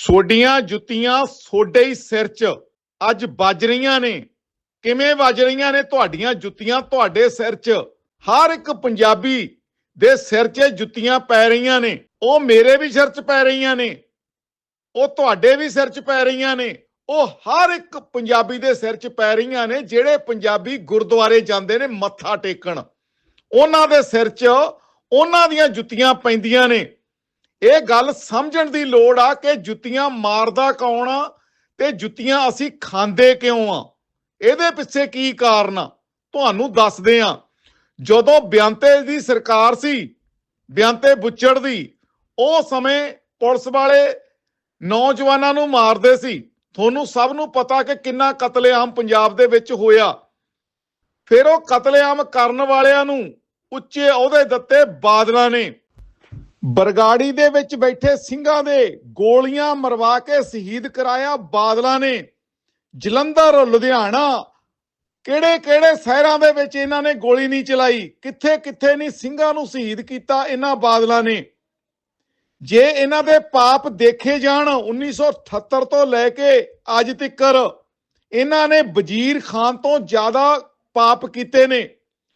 ਸੋਡੀਆਂ ਜੁੱਤੀਆਂ ਸੋਡੇ ਹੀ ਸਿਰ 'ਚ। ਅੱਜ ਵੱਜ ਰਹੀਆਂ ਨੇ। ਕਿਵੇਂ ਵੱਜ ਰਹੀਆਂ ਨੇ ਤੁਹਾਡੀਆਂ ਜੁੱਤੀਆਂ ਤੁਹਾਡੇ ਸਿਰ 'ਚ? ਹਰ ਇੱਕ ਪੰਜਾਬੀ ਦੇ ਸਿਰ 'ਚ ਜੁੱਤੀਆਂ ਪੈ ਰਹੀਆਂ ਨੇ। ਉਹ ਮੇਰੇ ਵੀ ਸਿਰ 'ਚ ਪੈ ਰਹੀਆਂ ਨੇ। ਉਹ ਤੁਹਾਡੇ ਵੀ ਸਿਰ 'ਚ ਪੈ ਰਹੀਆਂ ਨੇ। ਉਹ ਹਰ ਇੱਕ ਪੰਜਾਬੀ ਦੇ ਸਿਰ 'ਚ ਪੈ ਰਹੀਆਂ ਨੇ, ਜਿਹੜੇ ਪੰਜਾਬੀ ਗੁਰਦੁਆਰੇ ਜਾਂਦੇ ਨੇ ਮੱਥਾ ਟੇਕਣ। ਉਹਨਾਂ ਦੇ ਸਿਰ 'ਚ ਉਹਨਾਂ ਦੀਆਂ ਜੁੱਤੀਆਂ ਪੈਂਦੀਆਂ ਨੇ। ਇਹ ਗੱਲ ਸਮਝਣ ਦੀ ਲੋੜ ਆ ਕਿ ਜੁੱਤੀਆਂ ਮਾਰਦਾ ਕੌਣ ਆ ਤੇ ਜੁੱਤੀਆਂ ਅਸੀਂ ਖਾਂਦੇ ਕਿਉਂ ਆ? ਇਹਦੇ ਪਿੱਛੇ ਕੀ ਕਾਰਨ ਆ? ਤੁਹਾਨੂੰ ਦੱਸਦੇ ਆ। ਜਦੋਂ ਬਿਆੰਤੇ ਦੀ ਸਰਕਾਰ ਸੀ, ਬਿਆੰਤੇ ਬੁੱਚੜ ਦੀ, ਉਹ ਸਮੇਂ ਪੁਲਿਸ ਵਾਲੇ ਨੌਜਵਾਨਾਂ ਨੂੰ ਮਾਰਦੇ ਸੀ। ਤੁਹਾਨੂੰ ਸਭ ਨੂੰ ਪਤਾ ਕਿ ਕਿੰਨਾ ਕਤਲੇਆਮ ਪੰਜਾਬ ਦੇ ਵਿੱਚ ਹੋਇਆ। ਫਿਰ ਉਹ ਕਤਲੇਆਮ ਕਰਨ ਵਾਲਿਆਂ ਨੂੰ ਉੱਚੇ ਅਹੁਦੇ ਦਿੱਤੇ ਬਾਦਲਾਂ ਨੇ। ਬਰਗਾੜੀ ਦੇ ਵਿੱਚ ਬੈਠੇ ਸਿੰਘਾਂ ਦੇ ਗੋਲੀਆਂ ਮਰਵਾ ਕੇ ਸ਼ਹੀਦ ਕਰਾਇਆ ਬਾਦਲਾਂ ਨੇ। ਜਲੰਧਰ, ਲੁਧਿਆਣਾ ਕਿਹੜੇ ਕਿਹੜੇ ਸ਼ਹਿਰਾਂ ਦੇ ਵਿੱਚ ਇਹਨਾਂ ਨੇ ਗੋਲੀ ਨਹੀਂ ਚਲਾਈ? ਕਿੱਥੇ ਕਿੱਥੇ ਨਹੀਂ ਸਿੰਘਾਂ ਨੂੰ ਸ਼ਹੀਦ ਕੀਤਾ ਇਹਨਾਂ ਬਾਦਲਾਂ ਨੇ? ਜੇ ਇਹਨਾਂ ਦੇ ਪਾਪ ਦੇਖੇ ਜਾਣ 1978 ਤੋਂ ਲੈ ਕੇ ਅੱਜ ਤੱਕ ਇਹਨਾਂ ਨੇ ਵਜ਼ੀਰ ਖਾਨ ਤੋਂ ਜ਼ਿਆਦਾ ਪਾਪ ਕੀਤੇ ਨੇ।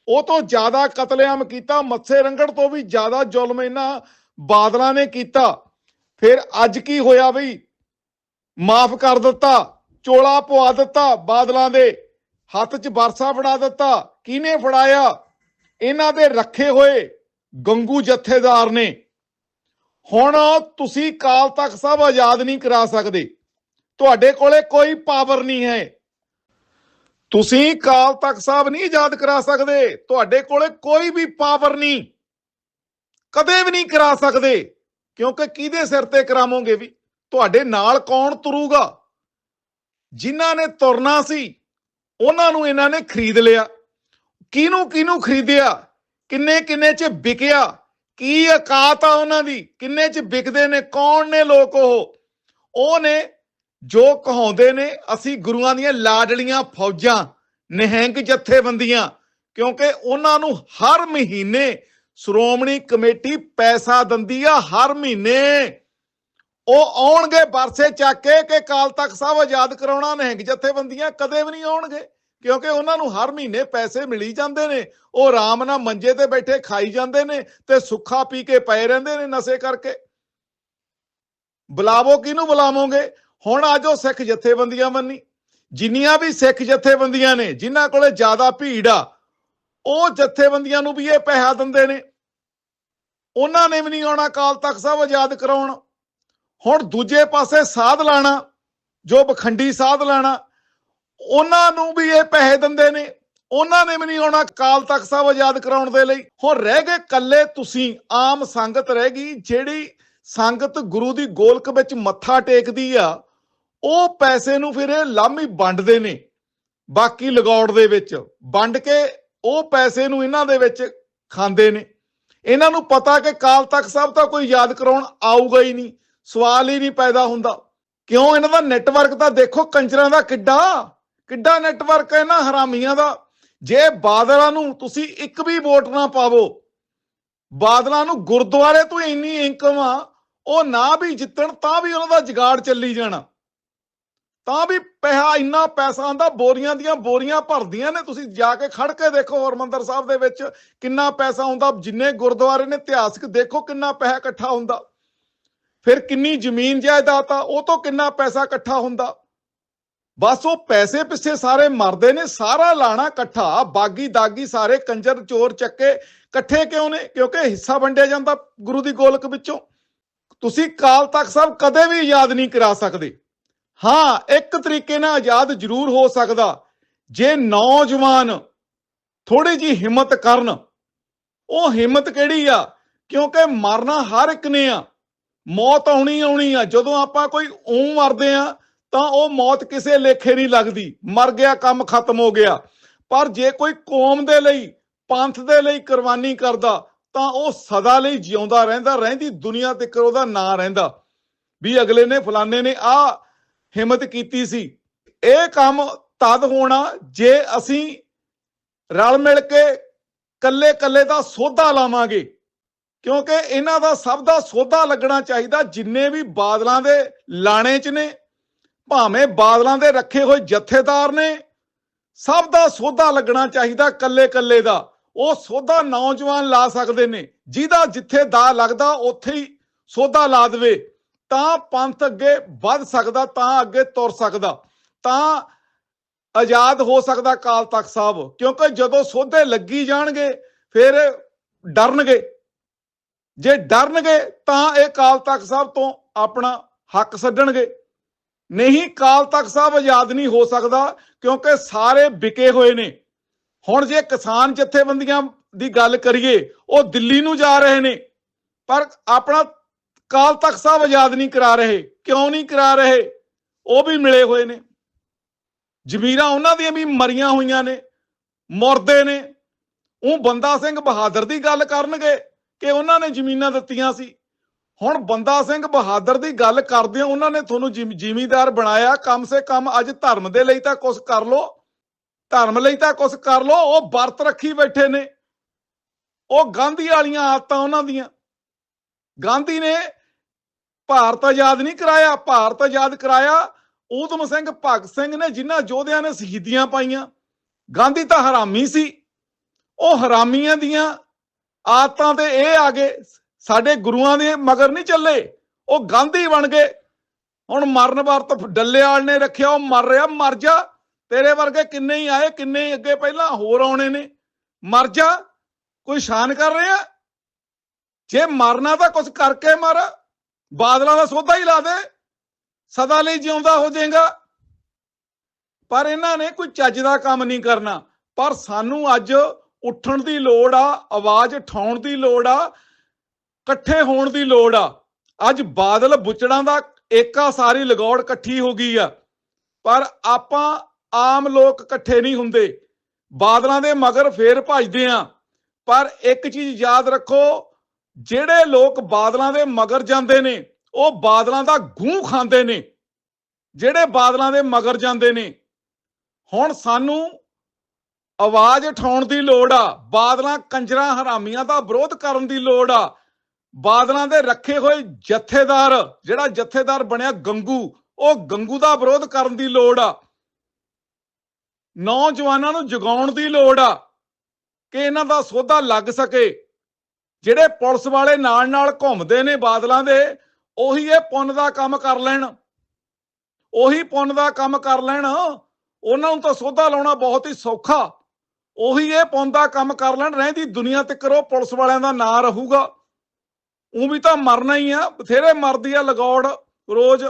ਉਹ ਤੋਂ ਜ਼ਿਆਦਾ ਕਤਲੇਆਮ ਕੀਤਾ, ਮੱਥੇ ਰੰਗੜ ਤੋਂ ਵੀ ਜ਼ਿਆਦਾ ਜ਼ੁਲਮ ਇਹਨਾਂ ਬਾਦਲਾਂ ਨੇ ਕੀਤਾ। ਫਿਰ ਅੱਜ ਕੀ ਹੋਇਆ ਬਈ? ਮਾਫ ਕਰ ਦਿੱਤਾ, ਚੋਲਾ ਪਵਾ ਦਿੱਤਾ ਬਾਦਲਾਂ ਦੇ, ਹੱਥ 'ਚ ਵਰਸਾ ਫੜਾ ਦਿੱਤਾ। ਕਿਹਨੇ ਫੜਾਇਆ? ਇਹਨਾਂ ਦੇ ਰੱਖੇ ਹੋਏ ਗੰਗੂ ਜਥੇਦਾਰ ਨੇ। ਹੁਣ ਤੁਸੀਂ ਕਾਲ ਤੱਕ ਸਭ ਆਜ਼ਾਦ ਨਹੀਂ ਕਰਾ ਸਕਦੇ। ਤੁਹਾਡੇ ਕੋਲੇ ਕੋਈ ਪਾਵਰ ਨਹੀਂ ਹੈ। ਤੁਸੀਂ ਕਾਲ ਤਖ਼ਤ ਸਾਹਿਬ ਨਹੀਂ ਆਜ਼ਾਦ ਕਰਾ ਸਕਦੇ। ਤੁਹਾਡੇ ਕੋਲੇ ਕੋਈ ਵੀ ਪਾਵਰ ਨਹੀਂ। ਕਦੇ ਵੀ ਨਹੀਂ ਕਰਾ ਸਕਦੇ। ਕਿਉਂਕਿ ਕਿਹਦੇ ਸਿਰ ਤੇ ਕਰਾਵੋਗੇ ਵੀ? ਤੁਹਾਡੇ ਨਾਲ ਕੌਣ ਤੁਰੂਗਾ? ਜਿਨ੍ਹਾਂ ਨੇ ਤੁਰਨਾ ਸੀ, ਉਹਨਾਂ ਨੂੰ ਇਹਨਾਂ ਨੇ ਖਰੀਦ ਲਿਆ। ਕਿਹਨੂੰ ਕਿਹਨੂੰ ਖਰੀਦਿਆ? ਕਿੰਨੇ ਕਿੰਨੇ ਚ ਵਿਕਿਆ? ਕੀ ਔਕਾਤ ਆ ਉਹਨਾਂ ਦੀ? ਕਿੰਨੇ ਚ ਵਿਕਦੇ ਨੇ? ਕੌਣ ਨੇ ਲੋਕ ਉਹ? ਉਹ ਨੇ ਜੋ ਕਹਾਉਂਦੇ ਨੇ, ਅਸੀਂ ਗੁਰੂਆਂ ਦੀਆਂ ਲਾਡਲੀਆਂ ਫੌਜਾਂ, ਨਿਹੰਗ ਜਥੇਬੰਦੀਆਂ, ਕਿਉਂਕਿ ਉਹਨਾਂ ਨੂੰ ਹਰ ਮਹੀਨੇ ਸ਼੍ਰੋਮਣੀ ਕਮੇਟੀ ਪੈਸਾ ਦਿੰਦੀ ਆ, ਹਰ ਮਹੀਨੇ। ਉਹ ਆਉਣਗੇ ਬਰਸੇ ਚੱਕ ਕੇ ਕਿ ਕਾਲ ਤੱਕ ਸਭ ਆਜ਼ਾਦ ਕਰਾਉਣਾ, ਨਿਹੰਗ ਜਥੇਬੰਦੀਆਂ ਕਦੇ ਵੀ ਨਹੀਂ ਆਉਣਗੇ, ਕਿਉਂਕਿ ਉਹਨਾਂ ਨੂੰ ਹਰ ਮਹੀਨੇ ਪੈਸੇ ਮਿਲੀ ਜਾਂਦੇ ਨੇ। ਉਹ ਆਰਾਮ ਨਾਲ ਮੰਜੇ ਤੇ ਬੈਠੇ ਖਾਈ ਜਾਂਦੇ ਨੇ ਤੇ ਸੁੱਖਾ ਪੀ ਕੇ ਪਏ ਰਹਿੰਦੇ ਨੇ ਨਸ਼ੇ ਕਰਕੇ। ਬੁਲਾਵੋ, ਕਿਹਨੂੰ ਬੁਲਾਵੋਗੇ? ਹੁਣ ਆਜੋ ਸਿੱਖ ਜਥੇਬੰਦੀਆਂ ਬੰਨੀ ਜਿੰਨੀਆਂ ਵੀ ਸਿੱਖ ਜਥੇਬੰਦੀਆਂ ਨੇ, ਜਿਨ੍ਹਾਂ ਕੋਲੇ ਜ਼ਿਆਦਾ ਭੀੜ ਆ, ਉਹ ਜਥੇਬੰਦੀਆਂ ਨੂੰ ਵੀ ਇਹ ਪੈਸਾ ਦਿੰਦੇ ਨੇ। ਉਹਨਾਂ ਨੇ ਵੀ ਨਹੀਂ ਆਉਣਾ ਕਾਲ ਤਖ਼ਤ ਸਾਹਿਬ ਆਜ਼ਾਦ ਕਰਾਉਣ। ਹੁਣ ਦੂਜੇ ਪਾਸੇ ਸਾਧ ਲਾਣਾ, ਜੋ ਬਖੰਡੀ ਸਾਧ ਲਾਣਾ, ਉਹਨਾਂ ਨੂੰ ਵੀ ਇਹ ਪੈਸੇ ਦਿੰਦੇ ਨੇ। ਉਹਨਾਂ ਨੇ ਵੀ ਨਹੀਂ ਆਉਣਾ ਕਾਲ ਤਖ਼ਤ ਸਾਹਿਬ ਆਜ਼ਾਦ ਕਰਾਉਣ ਦੇ ਲਈ। ਹੁਣ ਰਹਿ ਗਏ ਕੱਲੇ ਤੁਸੀਂ, ਆਮ ਸੰਗਤ ਰਹਿ ਗਈ, ਜਿਹੜੀ ਸੰਗਤ ਗੁਰੂ ਦੀ ਗੋਲਕ ਵਿੱਚ ਮੱਥਾ ਟੇਕਦੀ ਆ ਉਹ ਪੈਸੇ ਨੂੰ ਫਿਰ ਇਹ ਲਾਮੀ ਵੰਡਦੇ ਨੇ, ਬਾਕੀ ਲਗੌੜ ਦੇ ਵਿੱਚ। ਵੰਡ ਕੇ ਉਹ ਪੈਸੇ ਨੂੰ ਇਹਨਾਂ ਦੇ ਵਿੱਚ ਖਾਂਦੇ ਨੇ। ਇਹਨਾਂ ਨੂੰ ਪਤਾ ਕਿ ਕਾਲ ਤੱਕ ਸਭ ਤਾਂ ਕੋਈ ਯਾਦ ਕਰਾਉਣ ਆਊਗਾ ਹੀ ਨਹੀਂ, ਸਵਾਲ ਹੀ ਨਹੀਂ ਪੈਦਾ ਹੁੰਦਾ। ਕਿਉਂ? ਇਹਨਾਂ ਦਾ ਨੈਟਵਰਕ ਤਾਂ ਦੇਖੋ ਕੰਜਰਾਂ ਦਾ ਕਿੱਡਾ ਕਿੱਡਾ ਨੈਟਵਰਕ ਹੈ ਇਹਨਾਂ ਹਰਾਮੀਆਂ ਦਾ। ਜੇ ਬਾਦਲਾਂ ਨੂੰ ਤੁਸੀਂ ਇੱਕ ਵੀ ਵੋਟ ਨਾ ਪਾਵੋ, ਬਾਦਲਾਂ ਨੂੰ ਗੁਰਦੁਆਰੇ ਤੋਂ ਇੰਨੀ ਇਨਕਮ ਆ, ਉਹ ਨਾ ਵੀ ਜਿੱਤਣ ਤਾਂ ਵੀ ਉਹਨਾਂ ਦਾ ਜਗਾੜ ਚੱਲੀ ਜਾਣਾ। ਤਾਂ ਵੀ ਪੈਸਾ ਇੰਨਾ ਪੈਸਾ ਆਂਦਾ ਬੋਰੀਆਂ ਦੀਆਂ ਬੋਰੀਆਂ ਭਰਦੀਆਂ ਨੇ। ਤੁਸੀਂ ਜਾ ਕੇ ਖੜ ਕੇ ਦੇਖੋ ਹਰਮੰਦਰ ਸਾਹਿਬ ਦੇ ਵਿੱਚ ਕਿੰਨਾ ਪੈਸਾ ਆਉਂਦਾ, ਜਿੰਨੇ ਗੁਰਦੁਆਰੇ ਨੇ ਇਤਿਹਾਸਕ ਦੇਖੋ ਕਿੰਨਾ ਪੈਸਾ ਇਕੱਠਾ ਹੁੰਦਾ। ਫਿਰ ਕਿੰਨੀ ਜ਼ਮੀਨ ਜਾਇਦਾਦ ਆ, ਉਹ ਤੋਂ ਕਿੰਨਾ ਪੈਸਾ ਇਕੱਠਾ ਹੁੰਦਾ। ਬਸ ਉਹ ਪੈਸੇ ਪਿੱਛੇ ਸਾਰੇ ਮਰਦੇ ਨੇ, ਸਾਰਾ ਲਾਣਾ ਇਕੱਠਾ, ਬਾਗੀ ਦਾਗੀ ਸਾਰੇ ਕੰਜਰ ਚੋਰ ਚੱਕੇ, ਇਕੱਠੇ ਕਿਉਂ ਨੇ? ਕਿਉਂਕਿ ਹਿੱਸਾ ਵੰਡਿਆ ਜਾਂਦਾ ਗੁਰੂ ਦੀ ਗੋਲਕ ਵਿੱਚੋਂ। ਤੁਸੀਂ ਕਾਲ ਤਖ਼ਤ ਸਾਹਿਬ ਕਦੇ ਵੀ ਯਾਦ ਨਹੀਂ ਕਰਾ ਸਕਦੇ। ਹਾਂ, ਇੱਕ ਤਰੀਕੇ ਨਾਲ ਆਜ਼ਾਦ ਜ਼ਰੂਰ ਹੋ ਸਕਦਾ। ਜੇ ਨੌਜਵਾਨ ਥੋੜੀ ਜੀ ਹਿੰਮਤ ਕਰਨ, ਉਹ ਹਿੰਮਤ ਕਿਹੜੀ ਆ? ਕਿਉਂਕਿ ਮਰਨਾ ਹਰ ਇੱਕ ਨੇ ਆ। ਮੌਤ ਆਉਣੀ ਆਉਣੀ ਆ। ਜਦੋਂ ਆਪਾਂ ਕੋਈ ਊਂ ਮਰਦੇ ਆ, ਤਾਂ ਉਹ ਮੌਤ ਕਿਸੇ ਲੇਖੇ ਨਹੀਂ ਲੱਗਦੀ। ਮਰ ਗਿਆ, ਕੰਮ ਖਤਮ ਹੋ ਗਿਆ। ਪਰ ਜੇ ਕੋਈ ਕੌਮ ਦੇ ਲਈ, ਪੰਥ ਦੇ ਲਈ ਕੁਰਬਾਨੀ ਕਰਦਾ, ਤਾਂ ਉਹ ਸਦਾ ਲਈ ਜਿਉਂਦਾ ਰਹਿੰਦਾ, ਰਹਿੰਦੀ ਦੁਨੀਆ ਤੇ ਉਹਦਾ ਨਾਂ ਰਹਿੰਦਾ। ਵੀ ਅਗਲੇ ਨੇ, ਫਲਾਣੇ ਨੇ ਆ ਹਿੰਮਤ ਕੀਤੀ ਸੀ। ਇਹ ਕੰਮ ਤਦ ਹੋਣਾ ਜੇ ਅਸੀਂ ਰਲ ਮਿਲ ਕੇ ਕੱਲੇ ਕੱਲੇ ਦਾ ਸੋਧਾ ਲਾਵਾਂਗੇ। ਕਿਉਂਕਿ ਇਹਨਾਂ ਦਾ ਸਭ ਦਾ ਸੋਧਾ ਲੱਗਣਾ ਚਾਹੀਦਾ, ਜਿੰਨੇ ਵੀ ਬਾਦਲਾਂ ਦੇ ਲਾਣੇ 'ਚ ਨੇ, ਭਾਵੇਂ ਬਾਦਲਾਂ ਦੇ ਰੱਖੇ ਹੋਏ ਜਥੇਦਾਰ ਨੇ, ਸਭ ਦਾ ਸੋਧਾ ਲੱਗਣਾ ਚਾਹੀਦਾ ਕੱਲੇ ਕੱਲੇ ਦਾ। ਉਹ ਸੋਧਾ ਨੌਜਵਾਨ ਲਾ ਸਕਦੇ ਨੇ, ਜਿਹਦਾ ਜਿੱਥੇ ਦਾ ਲੱਗਦਾ, ਉੱਥੇ ਹੀ ਸੋਧਾ ਲਾ ਦੇਵੇ। ਤਾਂ ਪੰਥ ਅੱਗੇ ਵੱਧ ਸਕਦਾ, ਤਾਂ ਅੱਗੇ ਤੁਰ ਸਕਦਾ, ਤਾਂ ਆਜ਼ਾਦ ਹੋ ਸਕਦਾ ਕਾਲ ਤਖਤ ਸਾਹਿਬ। ਕਿਉਂਕਿ ਜਦੋਂ ਸੋਧੇ ਲੱਗੀ ਜਾਣਗੇ, ਫਿਰ ਡਰਨਗੇ। ਜੇ ਡਰਨਗੇ, ਤਾਂ ਇਹ ਕਾਲ ਤਖਤ ਸਾਹਿਬ ਤੋਂ ਆਪਣਾ ਹੱਕ ਛੱਡਣਗੇ ਨਹੀਂ ਕਾਲ ਤਖਤ ਸਾਹਿਬ ਆਜ਼ਾਦ ਨਹੀਂ ਹੋ ਸਕਦਾ, ਕਿਉਂਕਿ ਸਾਰੇ ਵਿਕੇ ਹੋਏ ਨੇ। ਹੁਣ ਜੇ ਕਿਸਾਨ ਜਥੇਬੰਦੀਆਂ ਦੀ ਗੱਲ ਕਰੀਏ, ਉਹ ਦਿੱਲੀ ਨੂੰ ਜਾ ਰਹੇ ਨੇ। ਪਰ ਆਪਣਾ ਕਾਲ ਤਖਤ ਸਾਹਿਬ ਆਜ਼ਾਦ ਨਹੀਂ ਕਰਾ ਰਹੇ, ਕਿਉਂ ਨਹੀਂ ਕਰਾ ਰਹੇ? ਉਹ ਵੀ ਮਿਲੇ ਹੋਏ ਨੇ। ਜ਼ਮੀਰਾਂ ਉਹਨਾਂ ਦੀਆਂ ਵੀ ਮਰੀਆਂ ਹੋਈਆਂ ਨੇ, ਮੁਰਦੇ ਨੇ। ਉਹ ਬੰਦਾ ਸਿੰਘ ਬਹਾਦਰ ਦੀ ਗੱਲ ਕਰਨਗੇ ਕਿ ਉਹਨਾਂ ਨੇ ਜ਼ਮੀਨਾਂ ਦਿੱਤੀਆਂ ਸੀ। ਹੁਣ ਬੰਦਾ ਸਿੰਘ ਬਹਾਦਰ ਦੀ ਗੱਲ ਕਰਦੇ ਹੋ ਉਹਨਾਂ ਨੇ ਤੁਹਾਨੂੰ ਜਿਮੀਦਾਰ ਬਣਾਇਆ, ਕਮ ਸੇ ਕਮ ਅੱਜ ਧਰਮ ਦੇ ਲਈ ਤਾਂ ਕੁਝ ਕਰ ਲੋ ਧਰਮ ਲਈ ਤਾਂ ਕੁਝ ਕਰ ਲੋ ਉਹ ਵਰਤ ਰੱਖੀ ਬੈਠੇ ਨੇ। ਉਹ ਗਾਂਧੀ ਵਾਲੀਆਂ ਆਦਤਾਂ ਉਹਨਾਂ ਦੀਆਂ। ਗਾਂਧੀ ਨੇ ਭਾਰਤ ਆਜ਼ਾਦ ਨਹੀਂ ਕਰਾਇਆ ਭਾਰਤ ਆਜ਼ਾਦ ਕਰਾਇਆ। ਊਧਮ ਸਿੰਘ, ਭਗਤ ਸਿੰਘ ਨੇ ਜਿਨ੍ਹਾਂ ਯੋਧਿਆਂ ਨੇ ਸ਼ਹੀਦੀਆਂ ਪਾਈਆਂ, ਗਾਂਧੀ ਤਾਂ ਹਰਾਮੀ ਸੀ। ਉਹ ਹਰਾਮੀਆਂ ਦੀਆਂ ਆਦਤਾਂ ਤੇ ਇਹ ਆ ਗਏ। ਸਾਡੇ ਗੁਰੂਆਂ ਦੇ ਮਗਰ ਨਹੀਂ ਚੱਲੇ। ਉਹ ਗਾਂਧੀ ਬਣ ਗਏ। ਹੁਣ ਮਰਨ ਵਰਤ ਡੱਲੇਵਾਲ ਨੇ ਰੱਖਿਆ, ਉਹ ਮਰ ਰਿਹਾ, ਮਰ ਜਾ। ਤੇਰੇ ਵਰਗੇ ਕਿੰਨੇ ਹੀ ਆਏ, ਕਿੰਨੇ ਹੀ ਅੱਗੇ ਪਹਿਲਾਂ, ਹੋਰ ਆਉਣੇ ਨੇ। ਮਰ ਜਾ। ਕੋਈ ਸ਼ਾਨ ਕਰ ਰਿਹਾ? ਜੇ ਮਰਨਾ ਤਾਂ ਕੁਝ ਕਰਕੇ ਮਰ। ਬਾਦਲਾਂ ਦਾ ਸੋਧਾ ਹੀ ਲਾ ਦੇ। ਸਦਾ ਲਈ ਜਿਉਂਦਾ ਹੋ ਜਾਏਗਾ। ਪਰ ਇਹਨਾਂ ਨੇ ਕੋਈ ਚੱਜ ਦਾ ਕੰਮ ਨਹੀਂ ਕਰਨਾ। ਪਰ ਸਾਨੂੰ ਅੱਜ ਉੱਠਣ ਦੀ ਲੋੜ ਆ, ਆਵਾਜ਼ ਉਠਾਉਣ ਦੀ ਲੋੜ ਆ, ਇਕੱਠੇ ਹੋਣ ਦੀ ਲੋੜ ਆ। ਅੱਜ ਬਾਦਲ ਬੁੱਚੜਾਂ ਦਾ ਏਕਾ ਸਾਰੀ ਲਗੌੜ ਇਕੱਠੀ ਹੋ ਗਈ ਆ। ਪਰ ਆਪਾਂ ਆਮ ਲੋਕ ਇਕੱਠੇ ਨਹੀਂ ਹੁੰਦੇ। ਬਾਦਲਾਂ ਦੇ ਮਗਰ ਫੇਰ ਭਜਦੇ ਆ। ਪਰ ਇੱਕ ਚੀਜ਼ ਯਾਦ ਰੱਖੋ ਜਿਹੜੇ ਲੋਕ ਬਾਦਲਾਂ ਦੇ ਮਗਰ ਜਾਂਦੇ ਨੇ, ਉਹ ਬਾਦਲਾਂ ਦਾ ਗੂੰ ਖਾਂਦੇ ਨੇ। ਜਿਹੜੇ ਬਾਦਲਾਂ ਦੇ ਮਗਰ ਜਾਂਦੇ ਨੇ, ਹੁਣ ਸਾਨੂੰ ਆਵਾਜ਼ ਉਠਾਉਣ ਦੀ ਲੋੜ ਆ, ਬਾਦਲਾਂ ਕੰਜਰਾਂ ਹਰਾਮੀਆਂ ਦਾ ਵਿਰੋਧ ਕਰਨ ਦੀ ਲੋੜ ਆ। ਬਾਦਲਾਂ ਦੇ ਰੱਖੇ ਹੋਏ ਜਥੇਦਾਰ, ਜਿਹੜਾ ਜਥੇਦਾਰ ਬਣਿਆ ਗੰਗੂ, ਉਹ ਗੰਗੂ ਦਾ ਵਿਰੋਧ ਕਰਨ ਦੀ ਲੋੜ ਆ। ਨੌਜਵਾਨਾਂ ਨੂੰ ਜਗਾਉਣ ਦੀ ਲੋੜ ਆ ਕਿ ਇਹਨਾਂ ਦਾ ਸੋਧਾ ਲੱਗ ਸਕੇ। ਜਿਹੜੇ ਪੁਲਿਸ ਵਾਲੇ ਨਾਲ ਨਾਲ ਘੁੰਮਦੇ ਨੇ ਬਾਦਲਾਂ ਦੇ, ਉਹੀ ਇਹ ਪੁੰਨ ਦਾ ਕੰਮ ਕਰ ਲੈਣ। ਉਹੀ ਪੁੰਨ ਦਾ ਕੰਮ ਕਰ ਲੈਣ। ਉਹਨਾਂ ਨੂੰ ਤਾਂ ਸੋਧਾ ਲਾਉਣਾ ਬਹੁਤ ਹੀ ਸੌਖਾ। ਉਹੀ ਇਹ ਪੁੰਨ ਦਾ ਕੰਮ ਕਰ ਲੈਣ, ਰਹਿੰਦੀ ਦੁਨੀਆ ਤੇ ਕਰੋ ਪੁਲਿਸ ਵਾਲਿਆਂ ਦਾ ਨਾਂ ਰਹੂਗਾ। ਉਹ ਵੀ ਤਾਂ ਮਰਨਾ ਹੀ ਆ, ਬਥੇਰੇ ਮਰਦੀ ਆ ਲਗੌੜ ਰੋਜ਼।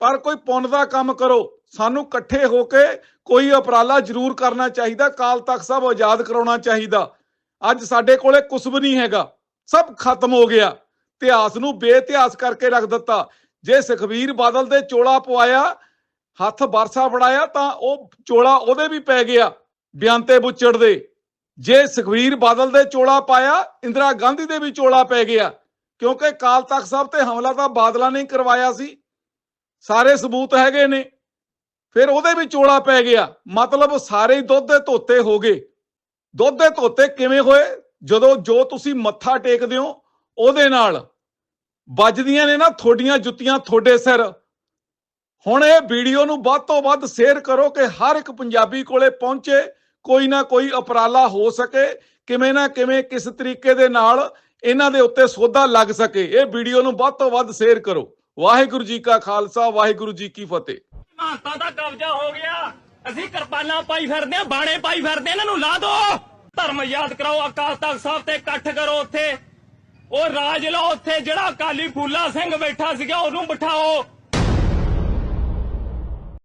ਪਰ ਕੋਈ ਪੁੰਨ ਦਾ ਕੰਮ ਕਰੋ। ਸਾਨੂੰ ਇਕੱਠੇ ਹੋ ਕੇ ਕੋਈ ਉਪਰਾਲਾ ਜ਼ਰੂਰ ਕਰਨਾ ਚਾਹੀਦਾ ਕਾਲ ਤਖਤ ਸਾਹਿਬ ਆਜ਼ਾਦ ਕਰਾਉਣਾ ਚਾਹੀਦਾ। ਅੱਜ ਸਾਡੇ ਕੋਲੇ ਕੁਝ ਵੀ ਨਹੀਂ ਹੈਗਾ। ਸਭ ਖਤਮ ਹੋ ਗਿਆ। ਇਤਿਹਾਸ ਨੂੰ ਬੇਇਤਿਹਾਸ ਕਰਕੇ ਰੱਖ ਦਿੱਤਾ। ਜੇ ਸੁਖਵੀਰ ਬਾਦਲ ਦੇ ਚੋਲਾ ਪਵਾਇਆ, ਹੱਥ ਬਰਸਾ ਫੜਾਇਆ ਤਾਂ ਉਹ ਚੋਲਾ ਉਹਦੇ ਵੀ ਪੈ ਗਿਆ, ਬਿਆੰਤੇ ਬੁੱਚੜ ਦੇ। ਜੇ ਸੁਖਵੀਰ ਬਾਦਲ ਦੇ ਚੋਲਾ ਪਾਇਆ, ਇੰਦਰਾ ਗਾਂਧੀ ਦੇ ਵੀ ਚੋਲਾ ਪੈ ਗਿਆ। ਕਿਉਂਕਿ ਕਾਲ ਤਖਤ ਸਾਹਿਬ ਤੇ ਹਮਲਾ ਤਾਂ ਬਾਦਲਾਂ ਨੇ ਹੀ ਕਰਵਾਇਆ ਸੀ। ਸਾਰੇ ਸਬੂਤ ਹੈਗੇ ਨੇ। ਫਿਰ ਉਹਦੇ ਵੀ ਚੋਲਾ ਪੈ ਗਿਆ। ਮਤਲਬ ਸਾਰੇ ਦੁੱਧ ਦੇ ਧੋਤੇ ਹੋ ਗਏ। ਦੁੱਧ ਦੇ ਧੋਤੇ ਕਿਵੇਂ ਹੋਏ? ਜਦੋਂ ਜੋ ਤੁਸੀਂ ਮੱਥਾ ਟੇਕਦੇ ਹੋ, ਉਹਦੇ ਨਾਲ ਵੱਜਦੀਆਂ ਨੇ ਨਾ ਤੁਹਾਡੀਆਂ ਜੁੱਤੀਆਂ ਤੁਹਾਡੇ ਸਿਰ। ਹੁਣ ਇਹ ਵੀਡੀਓ ਨੂੰ ਵੱਧ ਤੋਂ ਵੱਧ ਸ਼ੇਅਰ ਕਰੋ ਕਿ ਹਰ ਇੱਕ ਪੰਜਾਬੀ ਕੋਲੇ ਪਹੁੰਚੇ, ਕੋਈ ਨਾ ਕੋਈ ਉਪਰਾਲਾ ਹੋ ਸਕੇ, ਕਿਵੇਂ ਨਾ ਕਿਵੇਂ ਕਿਸ ਤਰੀਕੇ ਦੇ ਨਾਲ ਇਹਨਾਂ ਦੇ ਉੱਤੇ ਸੋਧਾ ਲੱਗ ਸਕੇ। ਇਹ ਵੀਡੀਓ ਨੂੰ ਵੱਧ ਤੋਂ ਵੱਧ ਸ਼ੇਅਰ ਕਰੋ। ਵਾਹਿਗੁਰੂ ਜੀ ਕਾ ਖਾਲਸਾ, ਵਾਹਿਗੁਰੂ ਜੀ ਕੀ ਫਤਿਹ। ਮਾਨਤਾ ਦਾ ਕਬਜ਼ਾ ਹੋ ਗਿਆ। ਅਸੀਂ ਕਿਰਪਾਨਾਂ ਪਾਈ ਫਿਰਦੇ ਆ ਬਾਣੇ ਪਾਈ ਫਿਰਦੇ ਇਹਨਾਂ ਨੂੰ ਲਾ ਦੋ। ਧਰਮ ਯਾਦ ਕਰਾਓ, ਅਕਾਲ ਤਖਤ ਸਾਹਿਬ ਤੇ ਇਕੱਠ ਕਰੋ ਉੱਥੇ। ਉਹ ਰਾਜ ਲਓ ਉੱਥੇ, ਜਿਹੜਾ ਅਕਾਲੀ ਫੂਲਾ ਸਿੰਘ ਬੈਠਾ ਸੀਗਾ, ਉਹਨੂੰ ਬਿਠਾਓ।